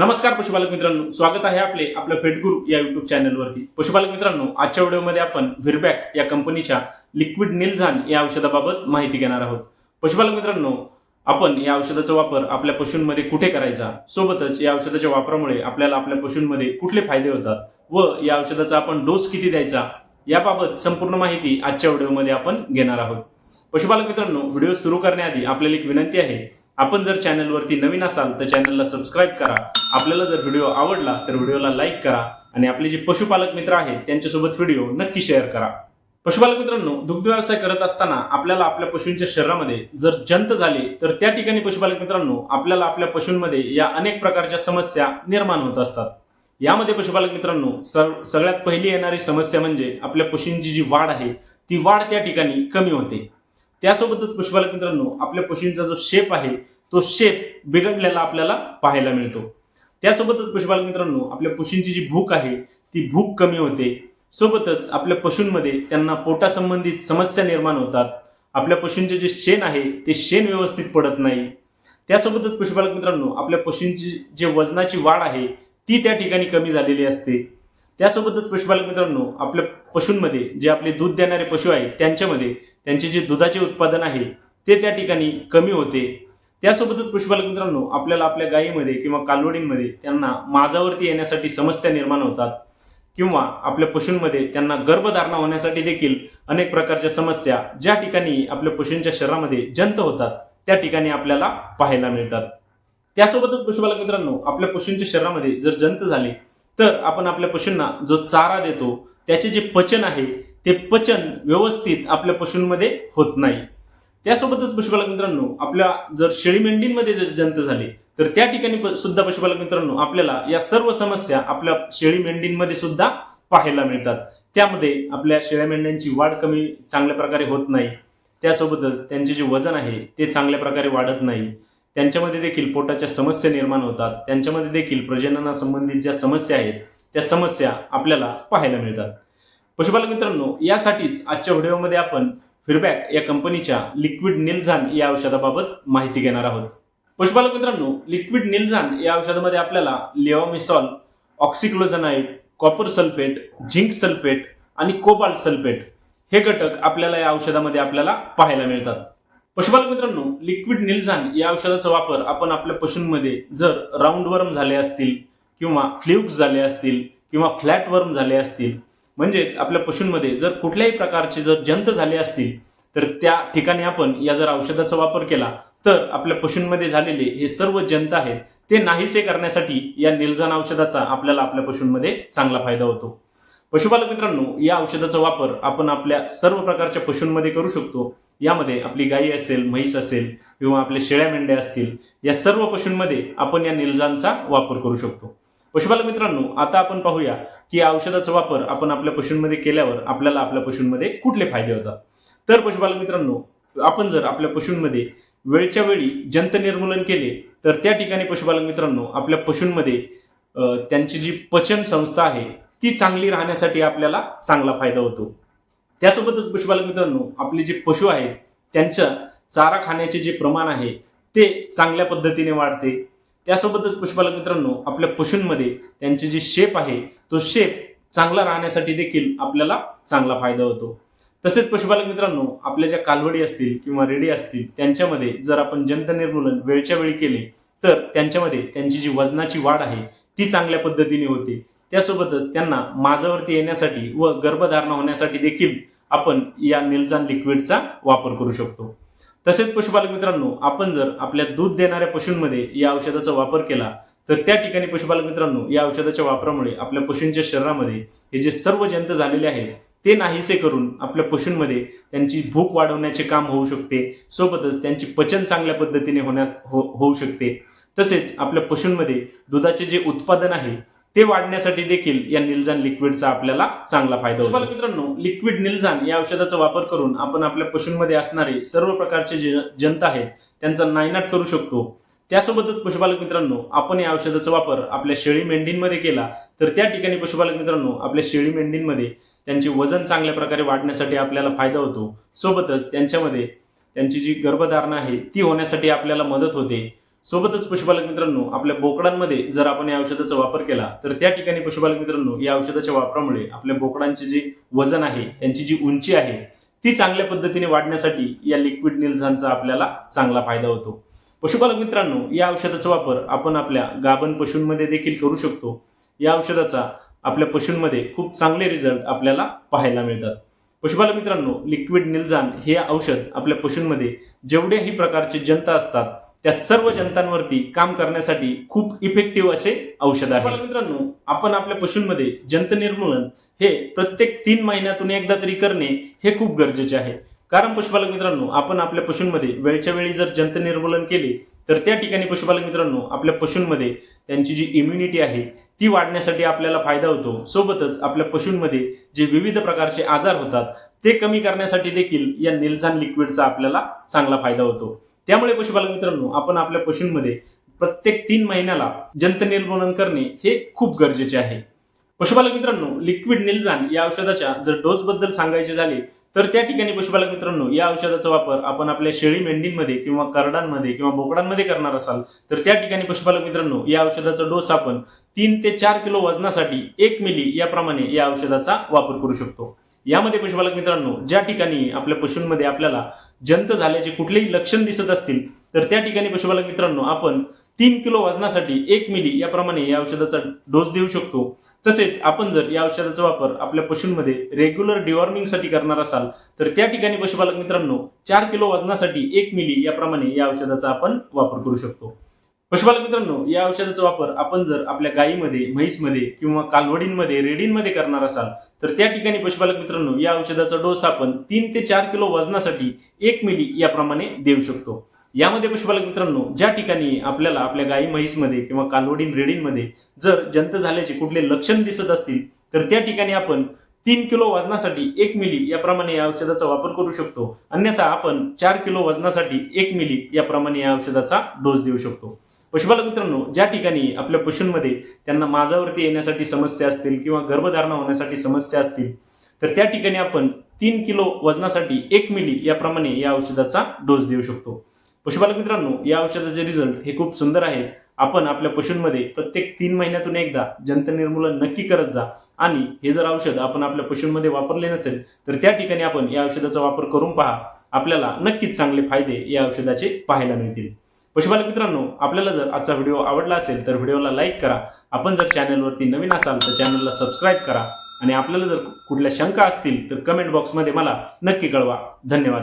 नमस्कार पशुपालक मित्रांनो स्वागत आहे आपले आपल्या फेटगुरु या युट्यूब चॅनलवरती पशुपालक मित्रांनो आजच्या व्हिडिओमध्ये आपण व्हिरबॅक या कंपनीच्या लिक्विड निलझान या औषधाबाबत माहिती घेणार आहोत. पशुपालक मित्रांनो आपण या औषधाचा वापर आपल्या पशूंमध्ये कुठे करायचा? सोबतच या औषधाच्या वापरामुळे आपल्याला आपल्या पशूंमध्ये कुठले फायदे होतात? व या औषधाचा आपण डोस किती द्यायचा? याबाबत संपूर्ण माहिती आजच्या व्हिडिओमध्ये आपण घेणार आहोत. पशुपालक मित्रांनो व्हिडिओ सुरू करण्याआधी आपल्याला एक विनंती आहे आपण जर चॅनलवरती नवीन असाल तर चॅनलला सबस्क्राईब करा. आपल्याला जर व्हिडिओ आवडला तर व्हिडिओला लाईक करा. आणि आपले जे पशुपालक मित्र आहेत त्यांच्यासोबत व्हिडिओ नक्की शेअर करा. पशुपालक मित्रांनो दुग्ध व्यवसाय करत असताना आपल्याला आपल्या पशूंच्या शरीरामध्ये जर जंत झाले तर त्या ठिकाणी पशुपालक मित्रांनो आपल्याला आपल्या पशूंमध्ये या अनेक प्रकारच्या समस्या निर्माण होत असतात. यामध्ये पशुपालक मित्रांनो सगळ्यात पहिली येणारी समस्या म्हणजे आपल्या पशूंची जी वाढ आहे ती वाढ त्या ठिकाणी कमी होते. त्यासोबतच पशुपालक मित्रांनो आपल्या पशूंचा जो शेप आहे तो शेप बिघडलेला आपल्याला पाहायला मिळतो. त्यासोबतच पशुपालक मित्रांनो आपल्या पशूंची जी भूक आहे ती भूक कमी होते. सोबतच आपल्या पशूंमध्ये त्यांना पोटासंबंधित समस्या निर्माण होतात. आपल्या पशूंचे जे शेण आहे ते शेण व्यवस्थित पडत नाही. त्यासोबतच पशुपालक मित्रांनो आपल्या पशूंची जे वजनाची वाढ आहे ती त्या ठिकाणी कमी झालेली असते. त्यासोबतच पशुपालक मित्रांनो आपल्या पशूंमध्ये जे आपले दूध देणारे पशु आहेत त्यांच्यामध्ये त्यांचे जे दुधाचे उत्पादन आहे ते त्या ठिकाणी कमी होते. त्यासोबतच पशुपालक मित्रांनो आपल्याला आपल्या गायीमध्ये किंवा कालवडींमध्ये त्यांना माझावरती येण्यासाठी समस्या निर्माण होतात किंवा आपल्या पशूंमध्ये त्यांना गर्भधारणा होण्यासाठी देखील अनेक प्रकारच्या समस्या ज्या ठिकाणी आपल्या पशूंच्या शरीरामध्ये जंत होतात त्या ठिकाणी आपल्याला पाहायला मिळतात. त्यासोबतच पशुपालक मित्रांनो आपल्या पशूंच्या शरीरामध्ये जर जंत झाले तर आपण आपल्या पशूंना जो चारा देतो त्याचे जे पचन आहे ते पचन व्यवस्थित आपल्या पशूंमध्ये होत नाही. त्यासोबतच पशुपालक मित्रांनो आपल्या जर शेळी मेंढींमध्ये जर जंत झाले तर त्या ठिकाणी सुद्धा पशुपालक मित्रांनो आपल्याला या सर्व समस्या आपल्या शेळी मेंढींमध्ये सुद्धा पाहायला मिळतात. त्यामध्ये आपल्या शेळ्या मेंढ्यांची वाढ कमी चांगल्या प्रकारे होत नाही. त्यासोबतच त्यांचे जे वजन आहे ते चांगल्या प्रकारे वाढत नाही. त्यांच्यामध्ये देखील पोटाच्या समस्या निर्माण होतात. त्यांच्यामध्ये देखील प्रजननासंबंधित ज्या समस्या आहेत त्या समस्या आपल्याला पाहायला मिळतात. पशुपालक मित्रांनो यासाठीच आजच्या व्हिडिओमध्ये आपण फिरबॅक या कंपनीच्या लिक्विड निलझान या औषधाबाबत माहिती घेणार आहोत. पशुपालक मित्रांनो लिक्विड निलझान या औषधामध्ये आपल्याला levamisole oxyclozanide copper sulphate zinc sulphate आणि कोबाल्ट सल्फेट हे घटक आपल्याला या औषधामध्ये आपल्याला पाहायला मिळतात. पशुपालक मित्रांनो लिक्विड निलझान या औषधाचा वापर आपण आपल्या पशूंमध्ये जर राऊंड वर्म झाले असतील किंवा फ्ल्युक्स झाले असतील किंवा फ्लॅट वर्म झाले असतील म्हणजेच आपल्या पशूंमध्ये जर कुठल्याही प्रकारचे जर जंत झाले असतील तर त्या ठिकाणी आपण या जर औषधाचा वापर केला तर आपल्या पशूंमध्ये झालेले हे सर्व जंत आहेत ते नाहीसे करण्यासाठी या निलजान औषधाचा आपल्याला आपल्या पशूंमध्ये चांगला फायदा होतो. पशुपालक मित्रांनो या औषधाचा वापर आपण आपल्या सर्व प्रकारच्या पशूंमध्ये करू शकतो. यामध्ये आपली गाई असेल म्हैस असेल किंवा आपल्या शेळ्या मेंढ्या असतील या सर्व पशूंमध्ये आपण या निलजांचा वापर करू शकतो. पशुपालक मित्रांनो आता आपण पाहूया की या औषधाचा वापर आपण आपल्या पशूंमध्ये केल्यावर आपल्याला आपल्या पशूंमध्ये कुठले फायदे होतात. तर पशुपालक मित्रांनो आपण जर आपल्या पशूंमध्ये वेळच्या वेळी जंत निर्मूलन केले तर त्या ठिकाणी पशुपालक मित्रांनो आपल्या पशूंमध्ये त्यांची जी पचन संस्था आहे ती चांगली राहण्यासाठी आपल्याला चांगला फायदा होतो. त्यासोबतच पशुपालक मित्रांनो आपले जे पशु आहेत त्यांचं चारा खाण्याचे जे प्रमाण आहे ते चांगल्या पद्धतीने वाढते. त्यासोबतच पशुपालक मित्रांनो आपल्या पशूंमध्ये त्यांचे जे शेप आहे तो शेप चांगला राहण्यासाठी देखील आपल्याला चांगला फायदा होतो. तसेच पशुपालक मित्रांनो आपल्या ज्या कालवडी असतील किंवा रेडी असतील त्यांच्यामध्ये जर आपण जंत निर्मूलन वेळच्या वेळी केले तर त्यांच्यामध्ये त्यांची जी वजनाची वाढ आहे ती चांगल्या पद्धतीने होते. त्यासोबतच त्यांना माझावरती येण्यासाठी व गर्भधारणा होण्यासाठी देखील आपण या निलजान लिक्विडचा वापर करू शकतो. तसेच पशुपालक मित्रांनो आपण जर आपल्या दूध देणाऱ्या पशूंमध्ये या औषधाचा वापर केला तर त्या ठिकाणी पशुपालक मित्रांनो या औषधाच्या वापरामुळे आपल्या पशूंच्या शरीरामध्ये हे जे सर्व जंत झालेले आहेत ते नाहीसे करून आपल्या पशूंमध्ये त्यांची भूक वाढवण्याचे काम होऊ शकते. सोबतच त्यांची पचन चांगल्या पद्धतीने होण्यास हो होऊ शकते. तसेच आपल्या पशूंमध्ये दुधाचे जे उत्पादन आहे ते वाढण्यासाठी देखील या निलजान लिक्विडचा आपल्याला चांगला फायदा होतो. मित्रांनो लिक्विड निलजान या औषधाचा वापर करून आपण आपल्या पशूंमध्ये असणारे सर्व प्रकारचे जे जंत आहेत त्यांचा नायनाट करू शकतो. त्यासोबतच पशुपालक मित्रांनो आपण या औषधाचा वापर आपल्या शेळी मेंढींमध्ये केला तर त्या ठिकाणी पशुपालक मित्रांनो आपल्या शेळी मेंढींमध्ये त्यांचे वजन चांगल्या प्रकारे वाढण्यासाठी आपल्याला फायदा होतो. सोबतच त्यांच्यामध्ये त्यांची जी गर्भधारणा आहे ती होण्यासाठी आपल्याला मदत होते. सोबतच पशुपालक मित्रांनो आपल्या बोकडांमध्ये जर आपण या औषधाचा वापर केला तर त्या ठिकाणी पशुपालक मित्रांनो या औषधाच्या वापरामुळे आपल्या बोकडांचे जे वजन आहे त्यांची जी उंची आहे ती चांगल्या पद्धतीने वाढण्यासाठी या लिक्विड निलझानचा आपल्याला चांगला फायदा होतो. पशुपालक मित्रांनो या औषधाचा वापर आपण आपल्या गाभण पशूंमध्ये देखील करू शकतो. या औषधाचा आपल्या पशूंमध्ये खूप चांगले रिझल्ट आपल्याला पाहायला मिळतात. पशुपालक मित्रांनो लिक्विड निलजान हे औषध आपल्या पशूंमध्ये जेवढ्याही प्रकारचे जंत असतात त्या सर्व जंतांवरती काम करण्यासाठी खूप इफेक्टिव्ह असे औषध आहे. मित्रांनो आपण आपल्या पशूंमध्ये जंत निर्मूलन हे प्रत्येक तीन महिन्यातून एकदा तरी करणे हे खूप गरजेचे आहे. कारण पशुपालक मित्रांनो आपण आपल्या पशूंमध्ये वेळच्या वेळी जर जंत निर्मूलन केले तर त्या ठिकाणी पशुपालक मित्रांनो आपल्या पशूंमध्ये त्यांची जी इम्युनिटी आहे ती वाढण्यासाठी आपल्याला फायदा होतो. सोबतच आपल्या पशूंमध्ये जे विविध प्रकारचे आजार होतात ते कमी करण्यासाठी देखील या निलझान लिक्विडचा आपल्याला चांगला फायदा होतो. त्यामुळे पशुपालक मित्रांनो आपण आपल्या पशूंमध्ये प्रत्येक तीन महिन्याला जंत निर्मूलन करणे हे खूप गरजेचे आहे. पशुपालक मित्रांनो लिक्विड निलझान या औषधाच्या जर डोसबद्दल सांगायचे झाले तर त्या ठिकाणी पशुपालक मित्रांनो या औषधाचा वापर आपण आपल्या शेळी मेंढींमध्ये किंवा करडांमध्ये किंवा बोकडांमध्ये करणार असाल तर त्या ठिकाणी पशुपालक मित्रांनो या औषधाचा डोस आपण तीन ते चार किलो वजनासाठी एक मिली याप्रमाणे या औषधाचा वापर करू शकतो. यामध्ये पशुपालक मित्रांनो ज्या ठिकाणी आपल्या पशूंमध्ये आपल्याला जंत झाल्याचे कुठलेही लक्षण दिसत असतील तर त्या ठिकाणी पशुपालक मित्रांनो आपण तीन किलो वजनासाठी एक मिली याप्रमाणे या औषधाचा डोस देऊ शकतो. तसेच आपण जर या औषधाचा वापर आपल्या पशूंमध्ये रेग्युलर डिवॉर्मिंगसाठी करणार असाल तर त्या ठिकाणी पशुपालक मित्रांनो चार किलो वजनासाठी एक मिली याप्रमाणे या औषधाचा आपण वापर करू शकतो. पशुपालक मित्रांनो या औषधाचा वापर आपण जर आपल्या गायीमध्ये म्हैसमध्ये किंवा कालवडींमध्ये रेडींमध्ये करणार असाल तर त्या ठिकाणी पशुपालक मित्रांनो या औषधाचा डोस आपण तीन ते चार किलो वजनासाठी एक मिली याप्रमाणे देऊ शकतो. यामध्ये पशुपालक मित्रांनो ज्या ठिकाणी आपल्याला आपल्या गाई म्हैसमध्ये किंवा कालवडीन रेडींमध्ये जर जंत झाल्याचे कुठले लक्षण दिसत असतील तर त्या ठिकाणी आपण तीन किलो वजनासाठी एक मिली याप्रमाणे या औषधाचा वापर करू शकतो. अन्यथा आपण चार किलो वजनासाठी एक मिली याप्रमाणे या औषधाचा डोस देऊ शकतो. पशुपालक मित्रांनो ज्या ठिकाणी आपल्या पशूंमध्ये त्यांना माझावरती येण्यासाठी समस्या असतील किंवा गर्भधारणा होण्यासाठी समस्या असतील तर त्या ठिकाणी आपण तीन किलो वजनासाठी एक मिली याप्रमाणे या औषधाचा डोस देऊ शकतो. पशुपालक मित्रांनो या औषधाचे रिझल्ट हे खूप सुंदर आहेत आपण आपल्या पशूंमध्ये प्रत्येक तीन महिन्यातून एकदा जंत निर्मूलन नक्की करत जा. आणि हे जर औषध आपण आपल्या पशूंमध्ये वापरले नसेल तर त्या ठिकाणी आपण या औषधाचा वापर करून पहा. आपल्याला नक्कीच चांगले फायदे या औषधाचे पाहायला मिळतील. पशुपालक मित्रांनो आपल्याला जर आजचा व्हिडिओ आवडला असेल तर व्हिडिओला लाईक करा. आपण जर चॅनलवरती नवीन असाल तर चॅनलला सबस्क्राईब करा. आणि आपल्याला जर कुठल्या शंका असतील तर कमेंट बॉक्समध्ये मला नक्की कळवा. धन्यवाद.